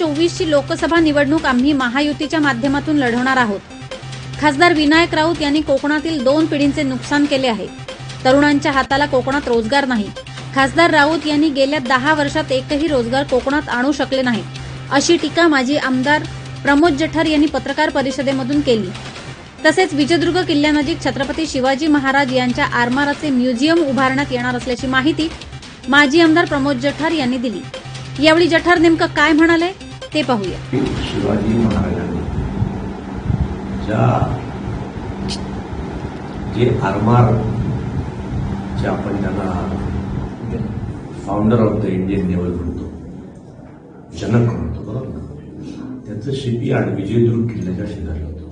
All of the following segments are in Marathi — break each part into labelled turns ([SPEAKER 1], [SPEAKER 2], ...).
[SPEAKER 1] चोवीसची लोकसभा निवडणूक आम्ही महायुतीच्या माध्यमातून लढवणार आहोत. खासदार विनायक राऊत यांनी कोकणातील दोन पिढींचे नुकसान केले आहे. तरुणांच्या हाताला कोकणात रोजगार नाही. खासदार राऊत यांनी गेल्या दहा वर्षात एकही रोजगार कोकणात आणू शकले नाही अशी टीका माजी आमदार प्रमोद जठार यांनी पत्रकार परिषदेमधून केली. तसेच विजयदुर्ग किल्ल्यानजीक छत्रपती शिवाजी महाराज यांच्या आरमाराचे म्युझियम उभारण्यात येणार असल्याची माहिती माजी आमदार प्रमोद जठार यांनी दिली. यावेळी जठार नेमकं काय म्हणाले? ते पाहूया.
[SPEAKER 2] शिवाजी महाराजांनी. ज्या जे आरमार जे आपण त्यांना founder of the Indian naval म्हणतो जनक म्हणतो बरोबर ना? त्यांचं शिपयार्ड विजयदुर्ग किल्ल्याच्या शेजारी होतं.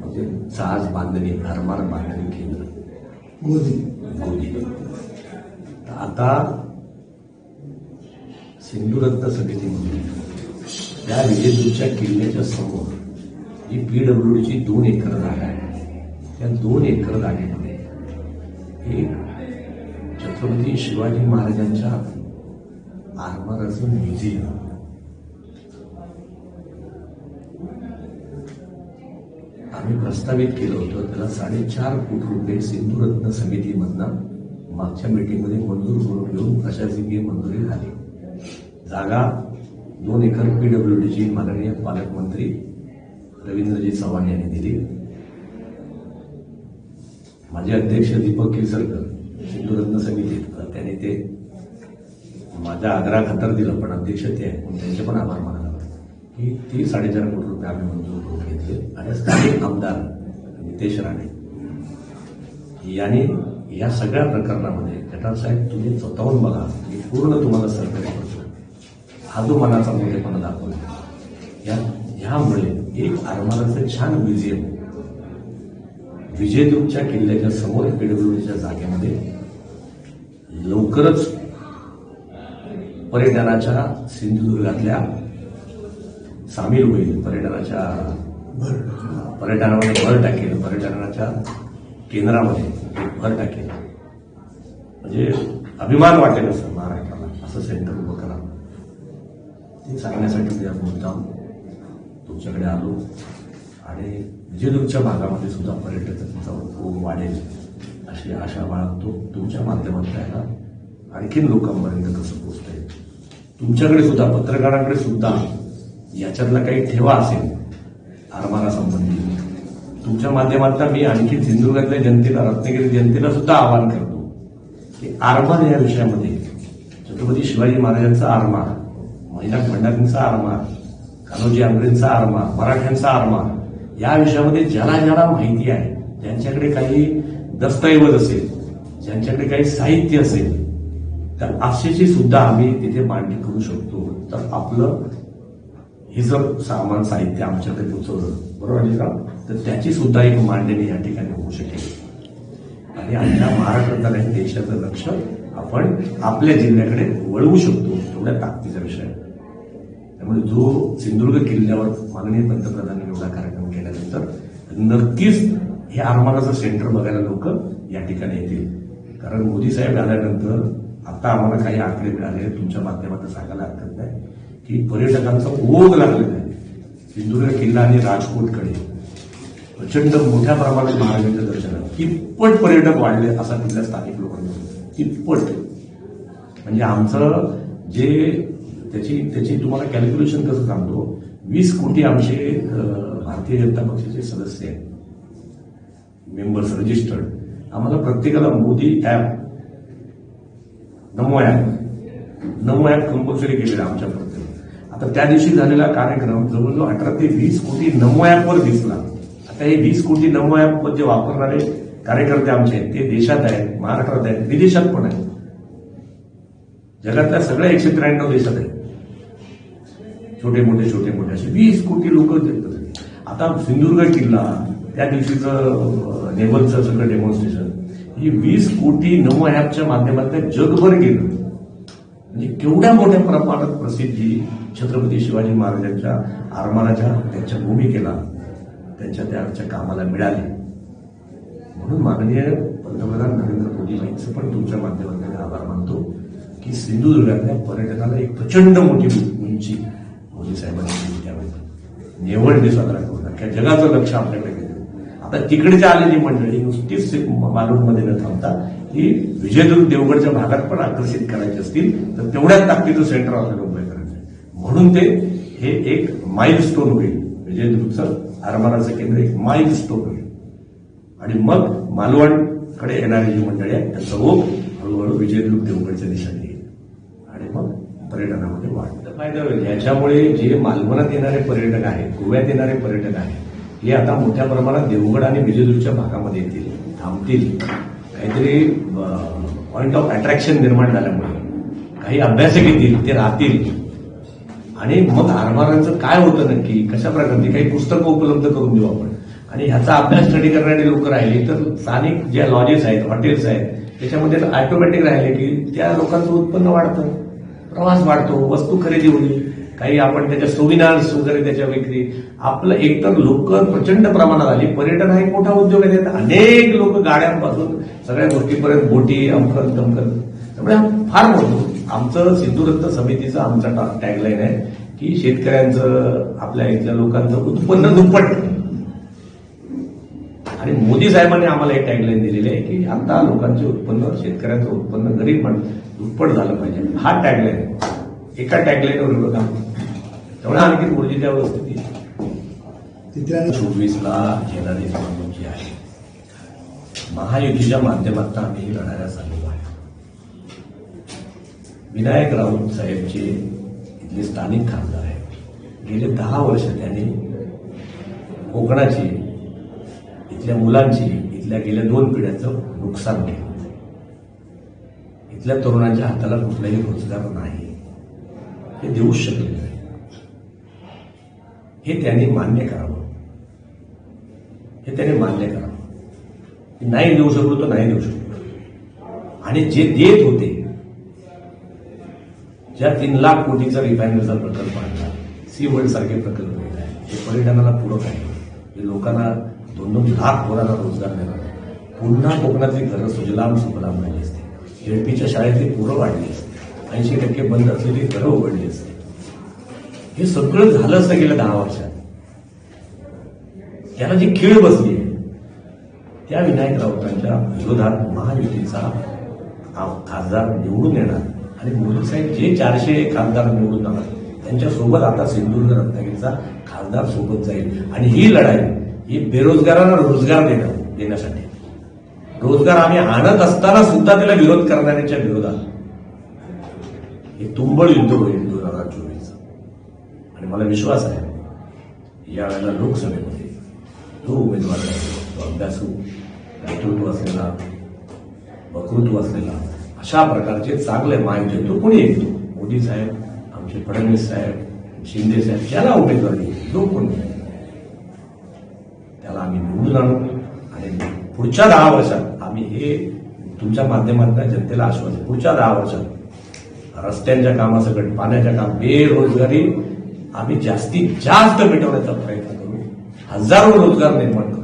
[SPEAKER 2] म्हणजे जहाज बांधणी आरमार बांधणी केंद्र.
[SPEAKER 3] गोदी.
[SPEAKER 2] गोदी. तर आता सिंधुरत्न समितीमध्ये त्या विजयदुर्गच्या किल्ल्याच्या समोर ही पीडब्ल्यूडीची दोन एकर जागा आहे. त्या दोन एकर जागेमध्ये एक छत्रपती शिवाजी महाराजांच्या आरमाराचं म्युझियम आम्ही प्रस्तावित केलं होतं त्याला साडेचार कोटी रुपये सिंधुरत्न समितीमधनं मागच्या मीटिंगमध्ये मंजूर करून घेऊन प्रशासकीय मंजुरी झाली. जागा दोन एकर पी डब्ल्यू डीची माननीय पालकमंत्री रवींद्रजी चव्हाण यांनी दिली. माझे अध्यक्ष दीपक केसरकर सिंधुरत्न समितीत त्यांनी ते माझ्या आग्रहाखातर दिलं पण अध्यक्ष ते आहे म्हणून त्यांचे पण आभार मानायला की ती साडेचार कोटी रुपये आम्ही मंजूर करून घेतले आणि स्थानिक आमदार नितेश राणे. यांनी या सगळ्या प्रकरणामध्ये जटार साहेब तुम्ही स्वतःहून बघा पूर्ण तुम्हाला सहकार्य हा जो मनाचा मोठेपणा दाखवला या ह्यामुळे एक आरमाराचं छान म्युझियम विजयदुर्गच्या किल्ल्याच्या समोर पीडब्ल्यूडीच्या जागेमध्ये लवकरच पर्यटनाच्या सिंधुदुर्गातल्या सामील होईल पर्यटनाच्या पर्यटनामध्ये भर टाकेल पर्यटनाच्या केंद्रामध्ये भर टाकेल म्हणजे अभिमान वाटेल असं महाराष्ट्र असं सेंटर उभं करा ते सांगण्यासाठी मी मुद्दाम तुमच्याकडे आलो. आणि विजयदुर्गच्या भागामध्ये सुद्धा पर्यटकांचा खूप वाढेल अशी आशा बाळगतो. तुमच्या माध्यमात त्याला आणखीन लोकांपर्यंत कसं पोचता येईल तुमच्याकडे सुद्धा पत्रकारांकडे सुद्धा याच्यातला काही ठेवा असेल आरमारासंबंधी तुमच्या माध्यमातून मी आणखी सिंधुदुर्गातल्या जनतेला रत्नागिरी जनतेला सुद्धा आवाहन करतो की आरमार या विषयामध्ये छत्रपती शिवाजी महाराजांचा आरमार महिला भंडारींचा आरमा कान्होजी आंग्रेंचा आरमा मराठ्यांचा आरमा या विषयामध्ये ज्याला ज्याला माहिती आहे ज्यांच्याकडे काही दस्तऐवज असेल ज्यांच्याकडे काही साहित्य असेल तर अशीची सुद्धा आम्ही तिथे मांडणी करू शकतो. तर आपलं हे जर सामान साहित्य आमच्याकडे पोचवलं बरोबर आहे का? तर त्याची सुद्धा एक मांडणी या ठिकाणी होऊ शकेल. आणि आपल्या महाराष्ट्रात आणि देशाचं लक्ष आपण आपल्या जिल्ह्याकडे वळवू शकतो एवढ्या ताकदीचा विषय आहे. त्यामुळे जो सिंधुदुर्ग किल्ल्यावर माननीय पंतप्रधानांनी एवढा कार्यक्रम केल्यानंतर नक्कीच हे आरमाराचं सेंटर बघायला लोक या ठिकाणी येतील. कारण मोदी साहेब आल्यानंतर आता आम्हाला काही आकडे मिळाले तुमच्या माध्यमातून सांगायला हरकत नाही की पर्यटकांचा ओघ लागलेला आहे. सिंधुदुर्ग किल्ला आणि राजकोटकडे प्रचंड मोठ्या प्रमाणात महाराजांच्या दर्शनात कितपट पर्यटक वाढले असा तिथल्या स्थानिक लोकांनी कितपट म्हणजे आमचं जे त्याची त्याची तुम्हाला कॅल्क्युलेशन कसं सांगतो? वीस कोटी आमचे भारतीय जनता पक्षाचे सदस्य आहेत. मेंबर्स रजिस्टर्ड आम्हाला प्रत्येकाला Modi app NaMo app NaMo app compulsory केलेलं आमच्या प्रत्येक आता त्या दिवशी झालेला कार्यक्रम जवळजवळ अठरा ते वीस कोटी नमो ॲपवर दिसला. आता हे वीस कोटी नमो ॲप जे वापरणारे कार्यकर्ते आमचे आहेत ते देशात आहेत महाराष्ट्रात आहेत विदेशात पण आहेत. जगातल्या सगळ्या एकशे त्र्याण्णव देशात आहेत. छोटे मोठे छोटे मोठे असे वीस कोटी लोक आता सिंधुदुर्ग किल्ला त्या दिवशीचं अं, नेव्हलचं सगळं डेमॉन्स्ट्रेशन ही वीस कोटी नमो ॲपच्या माध्यमातून जगभर गेलं. म्हणजे केवढ्या मोठ्या प्रमाणात प्रसिद्धी छत्रपती शिवाजी महाराजांच्या आरमाराच्या त्यांच्या भूमिकेला त्यांच्या त्याच्या कामाला मिळाली. म्हणून माननीय पंतप्रधान नरेंद्र मोदी यांचं पण तुमच्या माध्यमातून आभार मानतो की सिंधुदुर्गातल्या पर्यटनाला एक प्रचंड मोठी उंची मोदी साहेबांनी केली त्यावेळी. निवडणी साजरा करून अख्ख्या जगाचं लक्ष आपल्याकडे गेलं. आता तिकडची आलेली मंडळी नुसतीच मालूममध्ये न थांबता ही विजयदुर्ग देवगडच्या भागात पण आकर्षित करायची असतील तर तेवढ्याच ताकदीचं सेंटर आपल्याला उभं करायचं म्हणून ते हे एक माईल स्टोन होईल. विजयदुर्गचं आरमाराचं केंद्र एक माईल स्टोन होईल. आणि मग मालवणकडे येणारी जी मंडळी आहे त्यांचं ओघ हळूहळू विजयदुर्ग देवगडच्या दिशेने येईल. आणि मग पर्यटनामध्ये वाढ फायदा होईल याच्यामुळे जे मालवणात येणारे पर्यटक आहेत गोव्यात येणारे पर्यटक आहेत हे आता मोठ्या प्रमाणात देवगड आणि विजयदुर्गच्या भागामध्ये येतील थांबतील. काहीतरी पॉइंट ऑफ अट्रॅक्शन निर्माण झाल्यामुळे. काही अभ्यासक येतील ते राहतील. आणि मग आरमारांचं काय होतं नक्की कशा प्रकारची काही पुस्तकं उपलब्ध करून देऊ आपण? आणि ह्याचा अभ्यास स्टडी करणारी लोक राहिली तर स्थानिक ज्या लॉजेस आहेत हॉटेल्स आहेत त्याच्यामध्ये ऑटोमॅटिक राहिले की त्या लोकांचं उत्पन्न वाढतं. प्रवास वाढतो वस्तू खरेदी होणे काही आपण त्याच्या सोविनार्स वगैरे त्याच्या विक्री. आपलं एकतर लोक प्रचंड प्रमाणात आली पर्यटन हा एक मोठा उद्योग आहे. त्यात अनेक लोक गाड्यांपासून सगळ्या गोष्टीपर्यंत बोटी अमकन तमकन त्यामुळे फार मोठं आमचं सिंधुरत्न समितीचं आमचा टॅगलाईन आहे की शेतकऱ्यांचं आपल्या इथल्या लोकांचं उत्पन्न दुप्पट. आणि मोदी साहेबांनी आम्हाला एक टॅगलाईन दिलेली आहे की आता लोकांचे उत्पन्न शेतकऱ्यांचं उत्पन्न गरीब माणूस दुप्पट झालं पाहिजे. हा टॅगलाईन एका टॅगलाईनवर काम. त्यामुळे आणखी ऊर्जेच्या अवस्थेत चोवीसला येणारी निवडणूक जी आहे महायुतीच्या माध्यमातून आम्ही ही लढायला चाललेलो आहे. विनायक राऊत साहेबचे इथले स्थानिक खासदार आहेत. गेले दहा वर्ष त्यांनी कोकणाची इथल्या मुलांची इथल्या गेल्या दोन पिढ्यांचं नुकसान केलं इथल्या तरुणांच्या हाताला कुठलाही रोजगार नाही. हे देऊच शकले नाही. हे त्यांनी मान्य करावं. हे त्याने मान्य करावं. नाही देऊ शकलो तर नाही देऊ शकलो. आणि जे देत होते ज्या तीन लाख कोटीचा रिफायनरीचा प्रकल्प आणला सी वर्ल्ड सारखे प्रकल्प येत आहे हे पर्यटनाला पूरक आहे. लोकांना दोन दोन लाख पोरांना रोजगार देणार पुन्हा कोकणातली घरं सुजलाम सुफलाम झाली असते. एडपीच्या शाळेतली पुरं वाढली असते. ऐंशी टक्के बंद असलेली घरं उघडली असते. हे सगळं झालं असतं गेल्या दहा वर्षात. त्याला जी खीळ बसली आहे त्या विनायक राऊतांच्या विरोधात महायुतीचा खासदार निवडून येणार आणि मोदी साहेब जे चारशे खासदार निवडून जाणार त्यांच्यासोबत आता सिंधुदुर्ग रत्नागिरीचा खासदार सोबत जाईल. आणि ही लढाई ही बेरोजगारांना रोजगार देणं देण्यासाठी. रोजगार आम्ही आणत असताना सुद्धा त्याला विरोध करणाऱ्यांच्या विरोधात. हे तुंबळ युद्ध होईल दोन हजार चोवीस आणि मला विश्वास आहे यावेळेला लोकसभेमध्ये तो उमेदवार तो अभ्यासू नेतृत्व असलेला वक्तृत्व असलेला अशा प्रकारचे चांगले माहिती तो कोणी येतो मोदी साहेब आमचे फडणवीस साहेब शिंदे साहेब ज्याला उमेदवारी येईल, जो कोणी त्याला आणू आणि पुढच्या दहा वर्षात आम्ही हे तुमच्या माध्यमातून जनतेला आश्वासन पुढच्या दहा वर्षात रस्त्यांच्या कामासकट पाण्याच्या काम बेरोजगारी आम्ही जास्तीत जास्त मिटवण्याचा प्रयत्न करू. हजारो रोजगार निर्माण करू.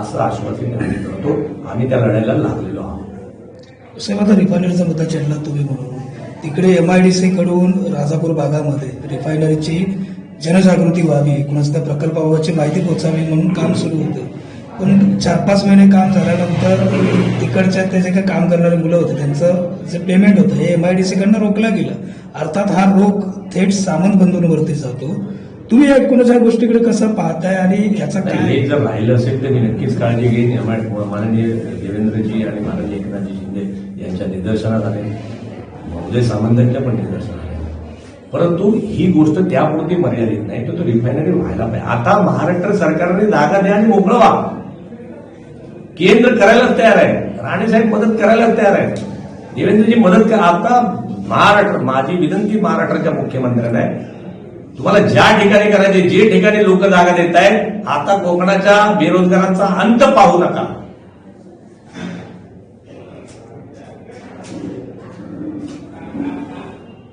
[SPEAKER 2] असं आश्वासन आम्ही करतो. आम्ही त्या लढाईला लागलेलो आहोत.
[SPEAKER 4] साहेब आता रिफायनरीचा मुद्दा चढला तुम्ही म्हणून. तिकडे एमआयडीसी कडून राजापूर भागामध्ये रिफायनरीची जनजागृती व्हावी कुणाच्या त्या प्रकल्पाबाबतची माहिती पोहोचावी म्हणून काम सुरू होतं. पण चार पाच महिने काम झाल्यानंतर तिकडच्या ते जे काही काम करणारी मुलं होते त्यांचं जे पेमेंट होतं हे एमआयडीसी कडनं रोखलं गेलं. अर्थात हा रोख थेट सामंत बंधूंवरती जातो. तुम्ही या गोष्टीकडे कसं पाहताय आणि याचा काय
[SPEAKER 2] हे जर राहिलं असेल तर मी नक्कीच काळजी घेईन. माननीय देवेंद्रजी आणि माननीय एकनाथजी शिंदे यांच्या निदर्शनात आले महोदय सामंतांच्या पण निदर्शनात परंतु ही गोष्ट त्यापुरती मर्यादित नाही तर तो रिफायनरी व्हायला पाहिजे. आता महाराष्ट्र सरकारने जागा द्या आणि मोकळं व्हा केंद्र करायलाच तयार आहे. राणेसाहेब मदत करायलाच तयार आहे. देवेंद्रजी मदत करा आता महाराष्ट्र माझी विनंती महाराष्ट्राच्या मुख्यमंत्र्यांना आहे. तुम्हाला ज्या ठिकाणी करायचे जे ठिकाणी लोक जागा देत आहेत आता कोकणाच्या बेरोजगारांचा अंत पाहू नका.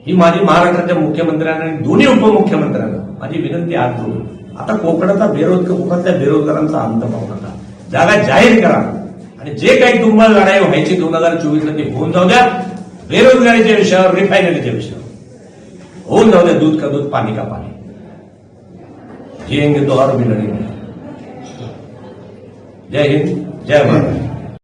[SPEAKER 2] ही माझी महाराष्ट्राच्या मुख्यमंत्र्यांना आणि दोन्ही उपमुख्यमंत्र्यांना माझी विनंती आज करून आता कोकणाचा बेरोजगार कोकणातल्या बेरोजगारांचा अंत पाहू नका. जागा जाहीर करा. आणि जे काही तुम्हाला लढाई व्हायची दोन हजार चोवीसला ती होऊन जाऊ द्या. बेरोजगारीच्या विषयावर रिफायनरीच्या विषयावर. होऊन जाऊ द्या. दूध का दूध पाणी का पाणी. जिएंगे तो और भी जय हिंद जय भारत.